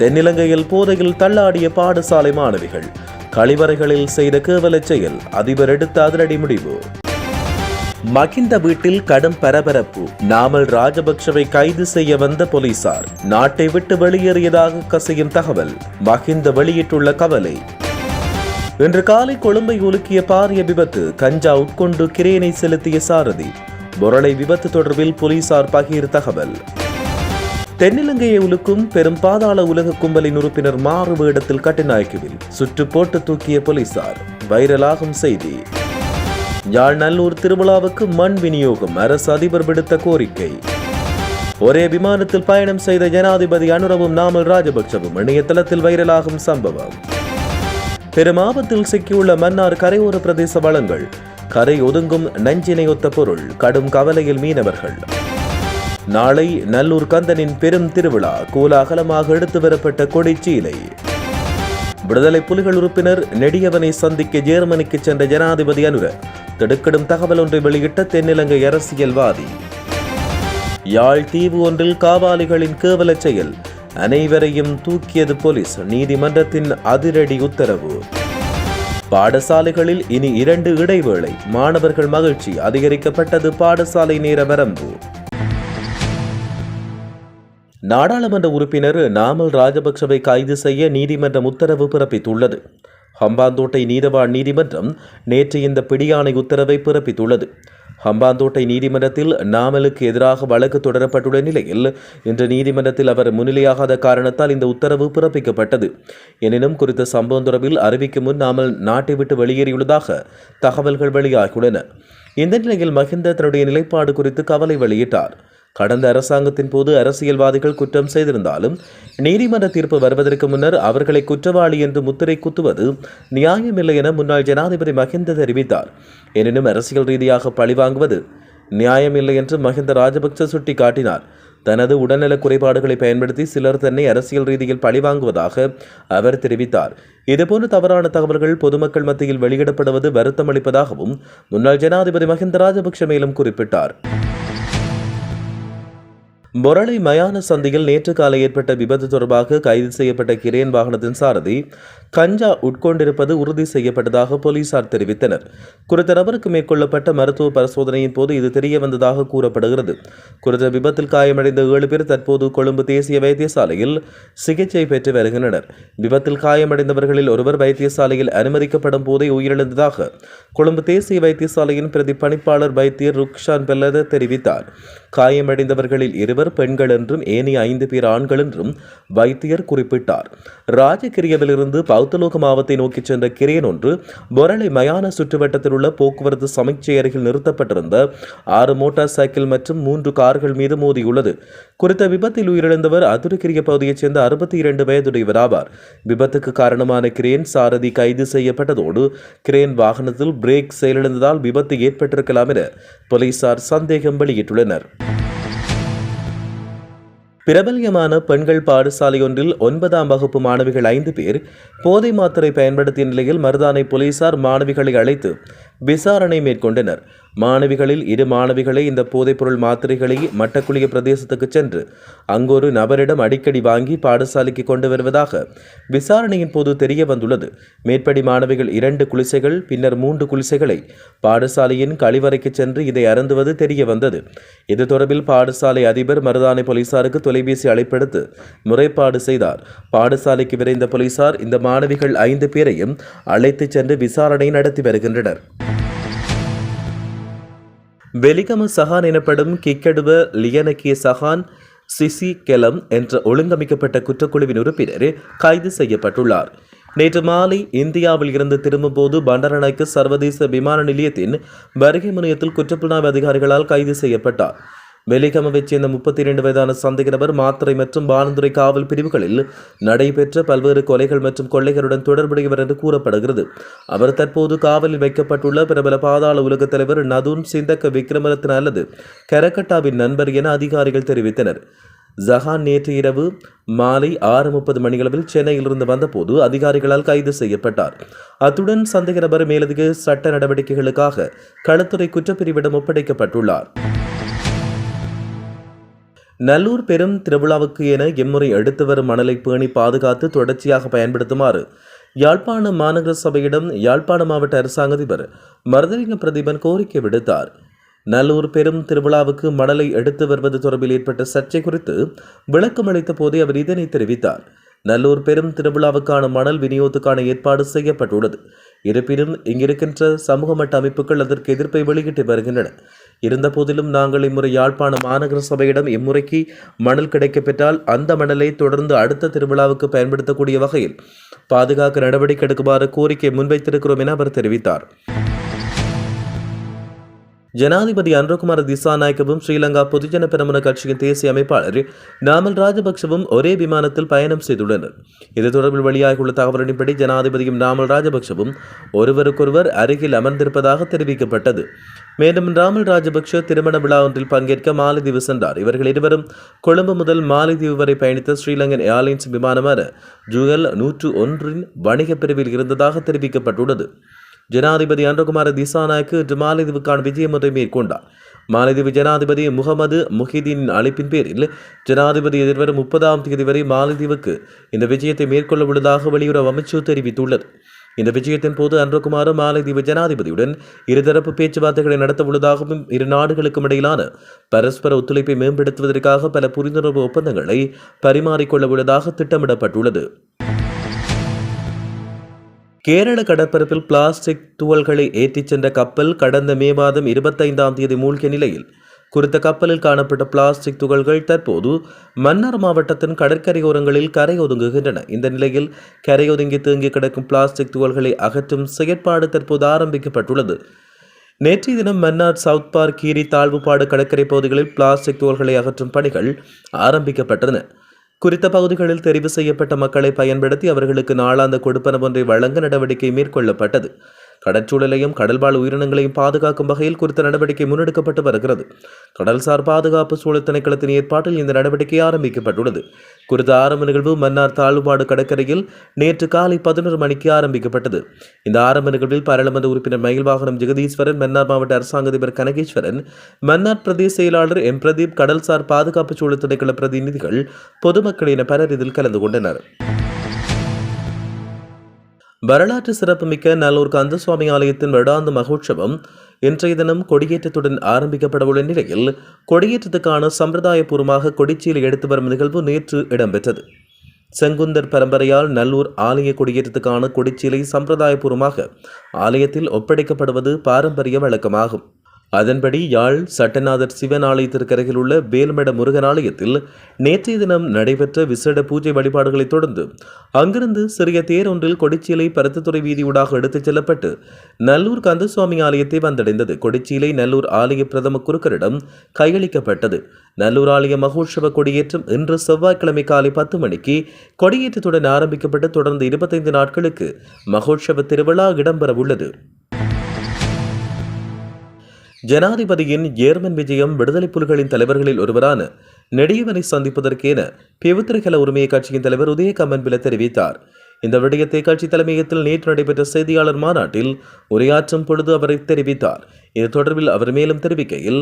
தென்னிலங்கையில் போதையில் தள்ளாடிய பாடசாலை மாணவிகள். கழிவறைகளில் செய்த கேவலச் செயல் அதிபர் எடுத்த அதிரடி முடிவு. மகிந்த வீட்டில் கடும் பரபரப்பு. நாமல் ராஜபக்சவை கைது செய்ய வந்த போலீசார் நாட்டை விட்டு வெளியேறியதாக கசியும் தகவல். மகிந்த வெளியிட்டுள்ள கவலை. இன்று காலை கொழும்பை உலுக்கிய பாரிய விபத்து கஞ்சா உட்கொண்டு கிரேனை செலுத்திய சாரதி. பொருளை விபத்து தொடர்பில் போலீசார் பகிர் தகவல். தென்னிலங்கையை உலுக்கும் பெரும் பாதாள உலக கும்பலின் உறுப்பினர் மாறு வேடத்தில் கட்டுநாயக்குவில் சுற்று போட்டு தூக்கிய போலீசார். வைரலாகும் செய்தி. யாழ் நல்லூர் திருவிழாவுக்கு மண் விநியோகம் அரசு அதிபர் விடுத்த கோரிக்கை. ஒரே விமானத்தில் பயணம் செய்த ஜனாதிபதி அனுரவும் நாமல் ராஜபக்சவும் இணையதளத்தில் வைரலாகும் சம்பவம். பெரும் ஆபத்தில் சிக்கியுள்ள மன்னார் கரையோர பிரதேச வளங்கள் கரை ஒதுங்கும் நஞ்சினை ஒத்த பொருள் கடும் கவலையில் மீனவர்கள். நாளை நல்லூர் கந்தனின் பெரும் திருவிழா கோலாகலமாக எடுத்து வரப்பட்ட கொடிச்சீலை. விடுதலை புலிகள் உறுப்பினர் நெடியவனை சந்திக்க ஜெர்மனிக்கு சென்ற ஜனாதிபதி அனுர திடுக்கிடும் தகவல் ஒன்றை வெளியிட்ட தென்னிலங்கை அரசியல்வாதி. யாழ் தீவு ஒன்றில் காவாலிகளின் கேவலச் செயல் அனைவரையும் தூக்கியது போலீஸ் நீதிமன்றத்தின் அதிரடி உத்தரவு. பாடசாலைகளில் இனி இரண்டு இடைவேளை மாணவர்கள் மகிழ்ச்சி அதிகரிக்கப்பட்டது பாடசாலை நேர வரம்பு. நாடாளுமன்ற உறுப்பினர் நாமல் ராஜபக்சவை கைது செய்ய நீதிமன்றம் உத்தரவு பிறப்பித்துள்ளது. ஹம்பாந்தோட்டை நீதவான் நீதிமன்றம் நேற்று இந்த பிடியாணை உத்தரவை பிறப்பித்துள்ளது. ஹம்பாந்தோட்டை நீதிமன்றத்தில் நாமலுக்கு எதிராக வழக்கு தொடரப்பட்டுள்ள நிலையில் இன்று நீதிமன்றத்தில் அவர் முன்னிலையாகாத காரணத்தால் இந்த உத்தரவு பிறப்பிக்கப்பட்டது. எனினும் குறித்த சம்பவம் தொடர்பில் அறிவிக்கும் முன் நாமல் நாட்டை விட்டு வெளியேறியுள்ளதாக தகவல்கள் வெளியாகியுள்ளன. இந்த நிலையில் மஹிந்த தன்னுடைய நிலைப்பாடு குறித்து கவலை வெளியிட்டார். கடந்த அரசாங்கத்தின் போது அரசியல்வாதிகள் குற்றம் செய்திருந்தாலும் நீதிமன்ற தீர்ப்பு வருவதற்கு முன்னர் அவர்களை குற்றவாளி என்று முத்திரை குத்துவது நியாயமில்லை என முன்னாள் ஜனாதிபதி மஹிந்த தெரிவித்தார். எனினும் அரசியல் ரீதியாக பழிவாங்குவது நியாயமில்லை என்று மஹிந்த ராஜபக்ச சுட்டிக்காட்டினார். தனது உடல்நலக் குறைபாடுகளை பயன்படுத்தி சிலர் தன்னை அரசியல் ரீதியில் பழிவாங்குவதாக அவர் தெரிவித்தார். இதுபோன்ற தவறான தகவல்கள் பொதுமக்கள் மத்தியில் வெளியிடப்படுவது வருத்தமளிப்பதாகவும் முன்னாள் ஜனாதிபதி மஹிந்த ராஜபக்ஷ மேலும் குறிப்பிட்டார். மொரளை மயான சந்தையில் நேற்று காலை ஏற்பட்ட விபத்து தொடர்பாக கைது செய்யப்பட்ட கிரேன் வாகனத்தின் சாரதி கஞ்சா உட்கொண்டிருப்பது உறுதி செய்யப்பட்டதாக போலீசார் தெரிவித்தனர். குறித்த நபருக்கு மேற்கொள்ளப்பட்ட மருத்துவ பரிசோதனையின் போது இது தெரிய வந்ததாக கூறப்படுகிறது. குறித்த விபத்தில் காயமடைந்த ஏழு பேர் தற்போது கொழும்பு தேசிய வைத்தியசாலையில் சிகிச்சை பெற்று வருகின்றனர். விபத்தில் காயமடைந்தவர்களில் ஒருவர் வைத்தியசாலையில் அனுமதிக்கப்படும் போதே உயிரிழந்ததாக கொழும்பு தேசிய வைத்தியசாலையின் பிரதி பணிப்பாளர் வைத்தியர் ருக்ஷான் பெல்லத தெரிவித்தார். காயமடைந்தவர்களில் இருவர் பெண்கள் என்றும் ஏனைய ஐந்து பேர் ஆண்கள் என்றும் வைத்தியர் குறிப்பிட்டார். ராஜகிரியவிலிருந்து பௌத்தலோக மாவத்தை நோக்கி சென்ற கிரேன் ஒன்று பொரளை மயான சுற்றுவட்டத்தில் உள்ள போக்குவரத்து சமைச்சை அருகில் நிறுத்தப்பட்டிருந்த ஆறு மோட்டார் சைக்கிள் மற்றும் மூன்று கார்கள் மீது மோதியுள்ளது. குறித்த விபத்தில் உயிரிழந்தவர் அதுருக்கிரிய பகுதியைச் சேர்ந்த அறுபத்தி இரண்டு வயதுடையவர் ஆவார் விபத்துக்கு காரணமான கிரேன் சாரதி கைது செய்யப்பட்டதோடு கிரேன் வாகனத்தில் பிரேக் செயலிழந்ததால் விபத்து ஏற்பட்டிருக்கலாம் என போலீசார் சந்தேகம் வெளியிட்டுள்ளனர். பிரபல்யமான பெண்கள் பாடசாலையொன்றில் ஒன்பதாம் வகுப்பு மாணவிகள் ஐந்து பேர் போதை மாத்திரை பயன்படுத்திய நிலையில் மருதானை போலீசார் மாணவிகளை அழைத்து விசாரணை மேற்கொண்டனர். மாணவிகளில் இரு மாணவிகளை இந்த போதைப்பொருள் மாத்திரைகளை மட்டக்குளிய பிரதேசத்துக்கு சென்று அங்கொரு நபரிடம் அடிக்கடி வாங்கி பாடசாலைக்கு கொண்டு வருவதாக விசாரணையின் போது தெரிய வந்துள்ளது. மேற்படி மாணவிகள் இரண்டு குளிசைகள் பின்னர் மூன்று குளிசைகளை பாடசாலையின் கழிவறைக்கு சென்று இதை அருந்துவது தெரிய வந்தது. இது தொடர்பில் பாடசாலை அதிபர் மருதானை போலீசாருக்கு தொலைபேசி அழைப்பெடுத்து முறைப்பாடு செய்தார். பாடசாலைக்கு விரைந்த போலீசார் இந்த மாணவிகள் ஐந்து பேரையும் அழைத்துச் சென்று விசாரணை நடத்தி வருகின்றனர். வெலிகம சஹான் எனப்படும் கிக்கடுவ லியனக்கிய சஹான் சிசி கெலம் என்ற ஒழுங்கமைக்கப்பட்ட குற்றக்குழுவின் உறுப்பினர் கைது செய்யப்பட்டுள்ளார். நேற்று மாலை இந்தியாவில் இருந்து திரும்பும்போது பண்டரநாயக்க சர்வதேச விமான நிலையத்தின் வருகை முனையத்தில் குற்றப்புலனாய்வு அதிகாரிகளால் கைது செய்யப்பட்டார். வெலிகமவை சேர்ந்த முப்பத்தி இரண்டு வயதான சந்தேக நபர் மாத்திரை மற்றும் பானந்துறை காவல் பிரிவுகளில் நடைபெற்ற பல்வேறு கொலைகள் மற்றும் கொள்ளைகளுடன் தொடர்புடையவர் என்று கூறப்படுகிறது. அவர் தற்போது காவலில் வைக்கப்பட்டுள்ள பிரபல பாதாள உலகத் தலைவர் நதுன் சிந்தக்க விக்ரமரத்ன அல்லது கரகட்டாவின் நண்பர் என அதிகாரிகள் தெரிவித்தனர். ஜஹான் நேற்று இரவு மாலை ஆறு முப்பது மணியளவில் சென்னையிலிருந்து வந்தபோது அதிகாரிகளால் கைது செய்யப்பட்டார். அத்துடன் சந்தேக நபர் மேலதிக சட்ட நடவடிக்கைகளுக்காக களத்துறை குற்றப்பிரிவிடம் ஒப்படைக்கப்பட்டுள்ளார். நல்லூர் பெரும் திருவிழாவுக்கு என எம்முறை எடுத்து வரும் மணலை பேணி பாதுகாத்து தொடர்ச்சியாக பயன்படுத்துமாறு யாழ்ப்பாண மாநகர சபையிடம் யாழ்ப்பாண மாவட்ட அரசாங்க அதிபர் மருதலிங்க பிரதீபன் கோரிக்கை விடுத்தார். நல்லூர் பெரும் திருவிழாவுக்கு மணலை எடுத்து வருவது தொடர்பில் ஏற்பட்ட சர்ச்சை குறித்து விளக்கம் அளித்த போதே அவர் இதனை தெரிவித்தார். நல்லூர் பெரும் திருவிழாவுக்கான மணல் விநியோகத்துக்கான ஏற்பாடு செய்யப்பட்டுள்ளது. இருப்பினும் இங்கிருக்கின்ற சமூக மட்ட அமைப்புகள் அதற்கு எதிர்ப்பை வெளியிட்டு வருகின்றன. இருந்தபோதிலும் நாங்கள் இம்முறை யாழ்ப்பாண மாநகர சபையிடம் இம்முறைக்கு மணல் கிடைக்கப்பெற்றால் அந்த மணலை தொடர்ந்து அடுத்த திருவிழாவுக்கு பயன்படுத்தக்கூடிய வகையில் பாதுகாக்க நடவடிக்கை எடுக்குமாறு கோரிக்கை முன்வைத்திருக்கிறோம் என அவர் தெரிவித்தார். ஜனாதிபதி அன்றகுமார திசாநாயக்கவும் ஸ்ரீலங்கா பொதுஜன பெரமுன கட்சியின் தேசிய அமைப்பாளர் நாமல் ராஜபக்சவும் ஒரே விமானத்தில் பயணம் செய்துள்ளனர். இது தொடர்பில் வெளியாகியுள்ள தகவலின்படி ஜனாதிபதியும் நாமல் ராஜபக்சவும் ஒருவருக்கொருவர் அருகில் அமர்ந்திருப்பதாக தெரிவிக்கப்பட்டது. மேலும் ராமல் ராஜபக்ஷ திருமண விழா ஒன்றில் பங்கேற்க மாலைதீவு சென்றார். இவர்கள் இருவரும் கொழும்பு முதல் மாலைதீவு வரை பயணித்த ஸ்ரீலங்கன் ஏர்லைன்ஸ் விமானமான ஜுகல் நூற்று ஒன்றின் வணிகப் பிரிவில் இருந்ததாக தெரிவிக்கப்பட்டுள்ளது. ஜனாதிபதி அன்றகுமார திசாநாயக்கு இன்று மாலைதீவுக்கான விஜயம் ஒன்றை மேற்கொண்டார். மாலைதீவு ஜனாதிபதி முகமது முஹிதீனின் அழைப்பின் பேரில் ஜனாதிபதி எதிர்வரும் முப்பதாம் தேதி வரை மாலைதீவுக்கு இந்த விஜயத்தை மேற்கொள்ள உள்ளதாக வெளியுறவு அமைச்சு தெரிவித்துள்ளது. இந்த விஜயத்தின் போது அன்றகுமார மாலைதீவு ஜனாதிபதியுடன் இருதரப்பு பேச்சுவார்த்தைகளை நடத்த உள்ளதாகவும் இரு நாடுகளுக்கும் இடையிலான பரஸ்பர ஒத்துழைப்பை மேம்படுத்துவதற்காக பல புரிந்துணர்வு ஒப்பந்தங்களை பரிமாறிக்கொள்ள உள்ளதாக திட்டமிடப்பட்டுள்ளது. கேரள கடற்பரப்பில் பிளாஸ்டிக் துவல்களை ஏற்றிச் சென்ற கப்பல் கடந்த மே மாதம் இருபத்தைந்தாம் தேதி மூழ்கிய நிலையில் குறித்த கப்பலில் காணப்பட்ட பிளாஸ்டிக் துகள்கள் தற்போது மன்னார் மாவட்டத்தின் கடற்கரையோரங்களில் கரையொதுங்குகின்றன இந்த நிலையில் கரையொதுங்கி தேங்கி கிடக்கும் பிளாஸ்டிக் துகள்களை அகற்றும் செயற்பாடு தற்போது ஆரம்பிக்கப்பட்டுள்ளது. நேற்றைய தினம் மன்னார் சவுத் பார்க் கீரி தாழ்வுபாடு கடற்கரை பகுதிகளில் பிளாஸ்டிக் துகள்களை அகற்றும் பணிகள் ஆரம்பிக்கப்பட்டன. குறித்த பகுதிகளில் தெரிவு செய்யப்பட்ட மக்களை பயன்படுத்தி அவர்களுக்கு நாளாந்த கொடுப்பன ஒன்றை வழங்க நடவடிக்கை மேற்கொள்ளப்பட்டது. கடற்சூழலையும் கடல்வாழ் உயிரினங்களையும் பாதுகாக்கும் வகையில் குறித்த நடவடிக்கை முன்னெடுக்கப்பட்டு வருகிறது. கடல்சார் பாதுகாப்பு சூழல் திணைக்களத்தின் ஏற்பாட்டில் இந்த நடவடிக்கை ஆரம்பிக்கப்பட்டுள்ளது. குறித்த ஆரம்ப நிகழ்வு மன்னார் தாழ்வுபாடு கடற்கரையில் நேற்று காலை பதினொரு மணிக்கு ஆரம்பிக்கப்பட்டது. இந்த ஆரம்ப நிகழ்வில் பாராளுமன்ற உறுப்பினர் மயில்வாகனம் ஜெகதீஸ்வரன் மன்னார் மாவட்ட அரசாங்க அதிபர் கனகேஸ்வரன் மன்னார் பிரதேச செயலாளர் எம் பிரதீப் கடல்சார் பாதுகாப்பு சூழல் திணைக்கள பிரதிநிதிகள் பொதுமக்கள் என பலர் இதில் கலந்து கொண்டனர். வரலாற்று சிறப்புமிக்க நல்லூர் கந்தசுவாமி ஆலயத்தின் வருடாந்த மகோற்சவம் இன்றைய தினம் கொடியேற்றத்துடன் ஆரம்பிக்கப்படவுள்ள நிலையில் கொடியேற்றத்துக்கான சம்பிரதாயபூர்வமாக கொடிச்சீலை எடுத்து வரும் நிகழ்வு நேற்று இடம்பெற்றது. செங்குந்தர் பரம்பரையால் நல்லூர் ஆலய கொடியேற்றத்துக்கான கொடிச்சீலை சம்பிரதாயபூர்வமாக ஆலயத்தில் ஒப்படைக்கப்படுவது பாரம்பரிய வழக்கமாகும். அதன்படி யாழ் சட்டநாதர் சிவன் ஆலயத்திற்கு அருகில் உள்ள வேல்மட முருகன் ஆலயத்தில் நேற்றைய தினம் நடைபெற்ற விசேட பூஜை வழிபாடுகளைத் தொடர்ந்து அங்கிருந்து சிறிய தேர் ஒன்றில் கொடிச்சீலை பருத்தத்துறை வீதியூடாக எடுத்துச் செல்லப்பட்டு நல்லூர் கந்தசுவாமி ஆலயத்தை வந்தடைந்தது. கொடிச்சீலை நல்லூர் ஆலய பிரதம குருக்கரிடம் கையளிக்கப்பட்டது. நல்லூர் ஆலய மகோற்சவ கொடியேற்றம் இன்று செவ்வாய்க்கிழமை காலை பத்து மணிக்கு கொடியேற்றத்துடன் ஆரம்பிக்கப்பட்டு தொடர்ந்து இருபத்தைந்து நாட்களுக்கு மகோற்சவ திருவிழா இடம்பெறவுள்ளது. ஜனாதிபதியின் ஜேர்மன் விஜயம் விடுதலை புலிகளின் தலைவர்களில் ஒருவரான நெடியவனை சந்திப்பதற்கென பிவுத்திரகல உரிமையை கட்சியின் தலைவர் உதயகமன்பில தெரிவித்தார். இந்த விடயத்தை கட்சி தலைமையகத்தில் நேற்று நடைபெற்ற செய்தியாளர் மாநாட்டில் உரையாற்றும் பொழுது அவரை தெரிவித்தார். இது தொடர்பில் அவர் மேலும் தெரிவிக்கையில்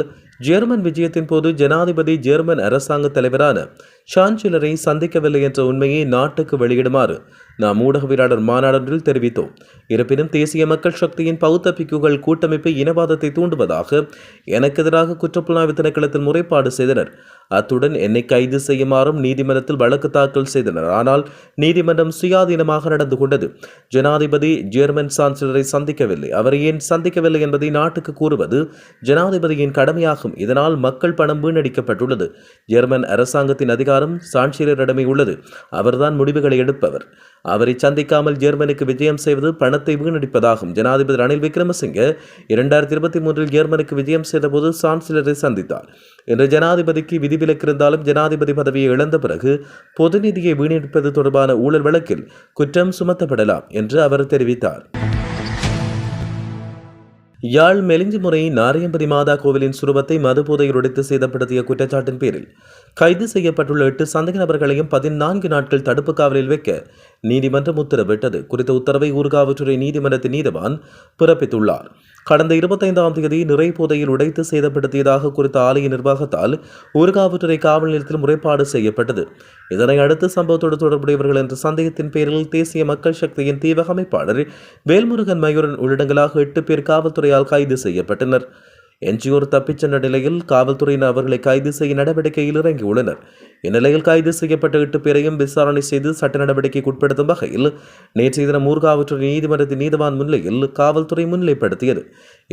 ஜெர்மன் விஜயத்தின் போது ஜனாதிபதி ஜெர்மன் அரசாங்க தலைவரான சான்சிலரை சந்திக்கவில்லை என்ற உண்மையை நாட்டுக்கு வெளியிடுமாறு நாம் ஊடகவியலாளர் மாநாடொன்றில் தெரிவித்தோம். இருப்பினும் தேசிய மக்கள் சக்தியின் பௌத்த பிக்குகள் கூட்டமைப்பு இனவாதத்தை தூண்டுவதாக எனக்கு எதிராக குற்றப்புலனாய்வு திணைக்களத்தில் முறைப்பாடு செய்தனர். அத்துடன் என்னை கைது செய்யுமாறும் நீதிமன்றத்தில் வழக்கு தாக்கல் செய்தனர். ஆனால் நீதிமன்றம் சுயாதீனமாக நடந்து கொண்டது. ஜனாதிபதி ஜெர்மன் சான்சலரை சந்திக்கவில்லை. அவரை ஏன் சந்திக்கவில்லை என்பதை நாட்டுக்கு கூறுவது ஜனாதிபதியின் கடமையாகும். இதனால் மக்கள் பணம் வீணடிக்கப்பட்டுள்ளது. ஜெர்மன் அரசாங்கத்தின் அதிகாரம் சான்சலரிடமே உள்ளது. அவர்தான் முடிவுகளை எடுப்பவர். அவரை சந்திக்காமல் ஜெர்மனுக்கு விஜயம் செய்வது பணத்தை வீணடிப்பதாகும். ஜனாதிபதி ரணில் விக்ரமசிங்க இரண்டாயிரத்தி இருபத்தி மூன்றில் ஜெர்மனுக்கு விஜயம் செய்தபோது சான்சலரை சந்தித்தார். இன்று ஜனாதிபதிக்கு விதிவிலக்கு இருந்தாலும் ஜனாதிபதி பதவியை இழந்த பிறகு பொது நிதியை வீணடிப்பது தொடர்பான ஊழல் வழக்கில் குற்றம் சுமத்தப்படலாம் என்று அவர் தெரிவித்தார். யாழ் மெலிஞ்சிமுறை நாரையம்பதி மாதா கோவிலின் சுரூபத்தை மதுபோதையில் உடைத்து சேதப்படுத்திய குற்றச்சாட்டின் பேரில் கைது செய்யப்பட்டுள்ள எட்டு சந்தேக நபர்களையும் பதினான்கு நாட்கள் தடுப்பு காவலில் வைக்க நீதிமன்றம் உத்தரவிட்டது. குறித்த உத்தரவை ஊர்காவற்றுறை நீதிமன்றத்தின் நீதிவான் பிறப்பித்துள்ளார். கடந்த இருபத்தைந்தாம் தேதி நிறை போதையில் உடைத்து சேதப்படுத்தியதாக குறித்த ஆலய நிர்வாகத்தால் ஊர்காவற்றுறை காவல் நிலையத்தில் முறைப்பாடு செய்யப்பட்டது. இதனை அடுத்து சம்பவத்தோடு தொடர்புடையவர்கள் என்ற சந்தேகத்தின் பேரில் தேசிய மக்கள் சக்தியின் தீவக அமைப்பாளர் வேல்முருகன் மயூரன் உள்ளடங்கலாக எட்டு பேர் காவல்துறையால் கைது செய்யப்பட்டனர். எஞ்சியோர் தப்பிச் சென்ற நிலையில் காவல்துறையினர் அவர்களை கைது செய்ய நடவடிக்கையில் இறங்கியுள்ளனர். இந்நிலையில் கைது செய்யப்பட்ட எட்டு பேரையும் விசாரணை செய்து சட்ட நடவடிக்கைக்கு உட்படுத்தும் வகையில் நேற்றைய தினம் ஊர்காவற்றுறை நீதிமன்றத்தின் நீதிவான் முன்னிலையில் காவல்துறை முன்னிலைப்படுத்தியது.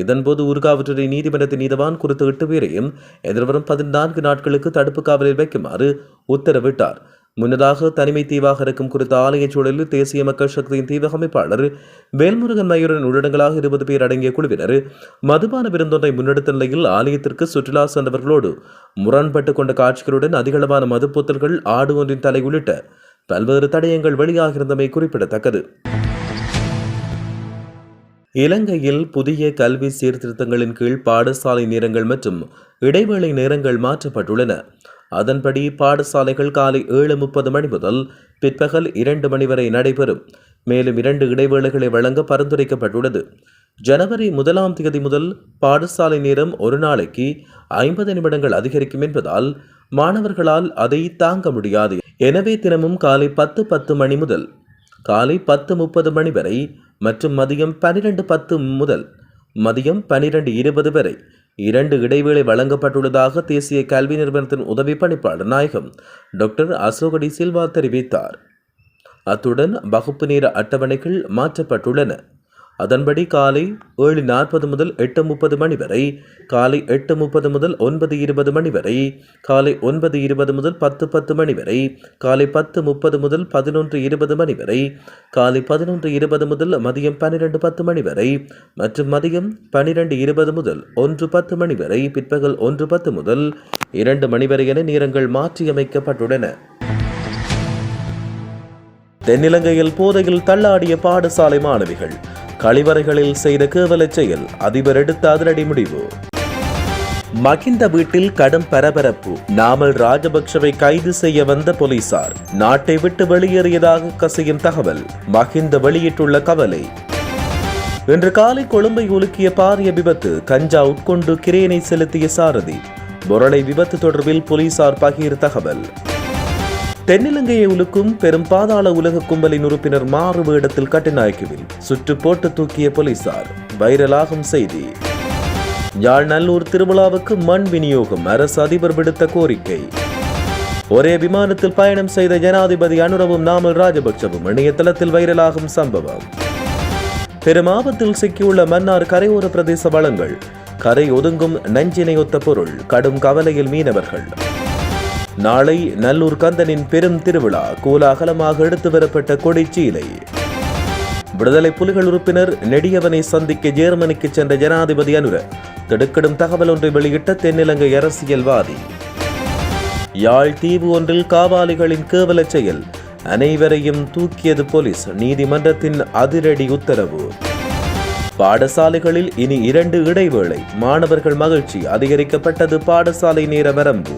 இதன்போது ஊர்காவற்றுறை நீதிமன்றத்தின் நீதிவான் குறித்த எட்டு பேரையும் எதிர்வரும் பதினான்கு நாட்களுக்கு தடுப்பு காவலில் வைக்குமாறு உத்தரவிட்டார். முன்னதாக தனிமை தீவாக இருக்கும் குறித்த ஆலய சூழலில் தேசிய மக்கள் சக்தியின் தீவக அமைப்பாளர் வேல்முருகன் மயூரன் உள்ளடங்களாக இருபது பேர் அடங்கிய குழுவினர் மதுபான விருந்தொன்றை முன்னெடுத்த நிலையில் ஆலயத்திற்கு சுற்றுலா சென்றவர்களோடு முரண்பட்டு கொண்ட காட்சிகளுடன் அதிகளவான மதுப்பொத்தல்கள் ஆடு ஒன்றின் தலை உள்ளிட்ட பல்வேறு தடயங்கள் வெளியாகியிருந்தமை குறிப்பிடத்தக்கது. இலங்கையில் புதிய கல்வி சீர்திருத்தங்களின் கீழ் பாடசாலை நேரங்கள் மற்றும் இடைவேளை நேரங்கள் மாற்றப்பட்டுள்ளன. அதன்படி பாடசாலைகள் காலை ஏழு முப்பது மணி முதல் பிற்பகல் இரண்டு மணி வரை நடைபெறும். மேலும் இரண்டு இடைவேளைகளை வழங்க பரிந்துரைக்கப்பட்டுள்ளது. ஜனவரி முதலாம் தேதி முதல் பாடசாலை நேரம் ஒரு நாளைக்கு ஐம்பது நிமிடங்கள் அதிகரிக்கும் என்பதால் மாணவர்களால் அதை தாங்க முடியாது. எனவே தினமும் காலை பத்து பத்து மணி முதல் காலை பத்து முப்பது மணி வரை மற்றும் மதியம் பன்னிரண்டு பத்து முதல் மதியம் பன்னிரண்டு இருபது வரை இரண்டு இடைவேளை வழங்கப்பட்டுள்ளதாக தேசிய கல்வி நிறுவனத்தின் உதவி பணிப்பாளர் நாயகம் டாக்டர் அசோகடி சில்வா தெரிவித்தார். அத்துடன் வகுப்பு நேர அட்டவணைகள் மாற்றப்பட்டுள்ளன. அதன்படி காலை ஏழு நாற்பது முதல் எட்டு முப்பது மணி வரை காலை எட்டு முப்பது முதல் ஒன்பது இருபது மணி வரை காலை ஒன்பது இருபது முதல் பத்து பத்து மணி வரை காலை பத்து முப்பது முதல் பதினொன்று இருபது மணி வரை காலை பதினொன்று இருபது முதல் மதியம் பன்னிரெண்டு பத்து மணி வரை மற்றும் மதியம் பன்னிரெண்டு இருபது முதல் ஒன்று பத்து மணி வரை பிற்பகல் ஒன்று பத்து முதல் இரண்டு மணி வரை என நேரங்கள் மாற்றியமைக்கப்பட்டுள்ளன. தென்னிலங்கையில் போதையில் தள்ளாடிய பாடசாலை மாணவிகள் கழிவறைகளில் செய்த கேவலச் செயல் அதிபர் எடுத்த அதிரடி முடிவு. மகிந்த வீட்டில் கடும் பரபரப்பு. நாமல் ராஜபக்சவை கைது செய்ய வந்த போலீசார் நாட்டை விட்டு வெளியேறியதாக கசியும் தகவல். மகிந்த வெளியிட்டுள்ள கவலை. இன்று காலை கொழும்பை உலுக்கிய பாரிய விபத்து கஞ்சா உட்கொண்டு கிரேனை செலுத்திய சாரதி. முரளை விபத்து தொடர்பில் போலீசார் பகீர் தகவல். தென்னிலங்கையை உலுக்கும் பெரும் பாதாள உலக கும்பலின் உறுப்பினர் மாறு வேடத்தில் கட்டுநாயக்குவில் சுற்று போட்டு தூக்கிய போலீசார். வைரலாகும் செய்தி. யாழ் நல்லூர் திருவிழாவுக்கு மண் விநியோகம் அரசு அதிபர் விடுத்த கோரிக்கை. ஒரே விமானத்தில் பயணம் செய்த ஜனாதிபதி அனுரவும் நாமல் ராஜபக்சவும் இணையதளத்தில் வைரலாகும் சம்பவம். பெரும் ஆபத்தில் சிக்கியுள்ள மன்னார் கரையோர பிரதேச வளங்கள். கரை ஒதுங்கும் நஞ்சினை ஒத்த பொருள் கடும் கவலையில் மீனவர்கள். நாளை நல்லூர் கந்தனின் பெரும் திருவிழா கோலாகலமாக எடுத்து வரப்பட்ட கொடிச்சீலை. விடுதலை புலிகள் உறுப்பினர் நெடியவனை சந்திக்க ஜெர்மனிக்கு சென்ற ஜனாதிபதி அனுர திடுக்கிடும் தகவல் ஒன்றை வெளியிட்ட தென்னிலங்கை அரசியல்வாதி. யாழ் தீவு ஒன்றில் காவாலிகளின் கேவல செயல் அனைவரையும் தூக்கியது போலீஸ் நீதிமன்றத்தின் அதிரடி உத்தரவு. பாடசாலைகளில் இனி இரண்டு இடைவேளை மாணவர்கள் மகிழ்ச்சி அதிகரிக்கப்பட்டது பாடசாலை நேர வரம்பு.